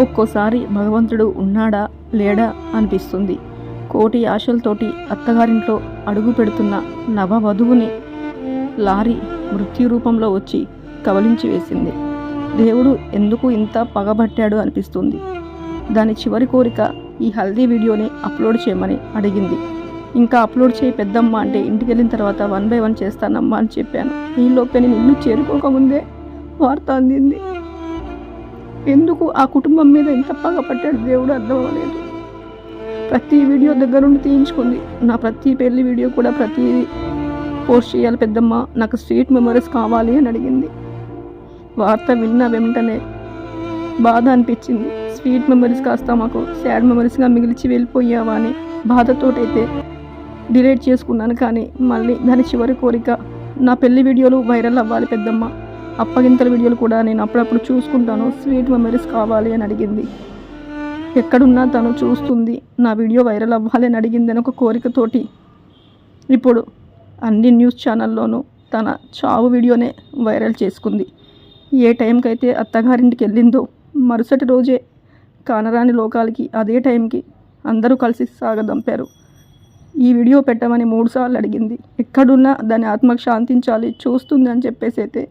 ఒక్కోసారి భగవంతుడు ఉన్నాడా లేడా అనిపిస్తుంది. కోటి ఆశలతోటి అత్తగారింట్లో అడుగు పెడుతున్న నవవధువుని లారీ మృత్యు రూపంలో వచ్చి కవలించి వేసింది. దేవుడు ఎందుకు ఇంత పగబట్టాడు అనిపిస్తుంది. దాని చివరి కోరిక ఈ హల్దీ వీడియోని అప్లోడ్ చేయమని అడిగింది. ఇంకా అప్లోడ్ చేయి పెద్దమ్మ అంటే ఇంటికి వెళ్ళిన తర్వాత వన్ బై వన్ చేస్తానమ్మా అని చెప్పాను. ఈ లోపే నేను ఇల్లు చేరుకోకముందే వార్త అందింది. ఎందుకు ఆ కుటుంబం మీద ఇంత పగపట్టాడు దేవుడు అర్థం అవ్వలేదు. ప్రతి వీడియో దగ్గర నుండి తీయించుకుంది. నా ప్రతి పెళ్ళి వీడియో కూడా ప్రతి పోస్ట్ చేయాలి పెద్దమ్మ నాకు స్వీట్ మెమరీస్ కావాలి అని అడిగింది. వార్త విన్న వెంటనే బాధ అనిపించింది. స్వీట్ మెమరీస్ కాస్త మాకు సాడ్ మెమరీస్గా మిగిల్చి వెళ్ళిపోయావా అని బాధతోటైతే డిలీట్ చేసుకున్నాను కానీ మళ్ళీ దాని చివరి కోరిక నా పెళ్ళి వీడియోలు వైరల్ అవ్వాలి పెద్దమ్మ. అప్పగింతల వీడియోలు కూడా నేను అప్పుడప్పుడు చూసుకుంటాను. స్వీట్ మెమరీస్ కావాలి అని అడిగింది. ఎక్కడున్నా తను చూస్తుంది నా వీడియో వైరల్ అవ్వాలి అని అడిగింది అని ఒక కోరికతోటి. ఇప్పుడు అన్ని న్యూస్ ఛానల్లోనూ తన చావు వీడియోనే వైరల్ చేసుకుంది. ఏ టైంకి అయితే అత్తగారింటికి వెళ్ళిందో మరుసటి రోజే కానరాని లోకాలకి అదే టైంకి అందరూ కలిసి సాగదంపారు. ఈ వీడియో పెట్టమని మూడుసార్లు అడిగింది. ఎక్కడున్నా దాని ఆత్మకు శాంతించాలి చూస్తుంది అని చెప్పేసి అయితే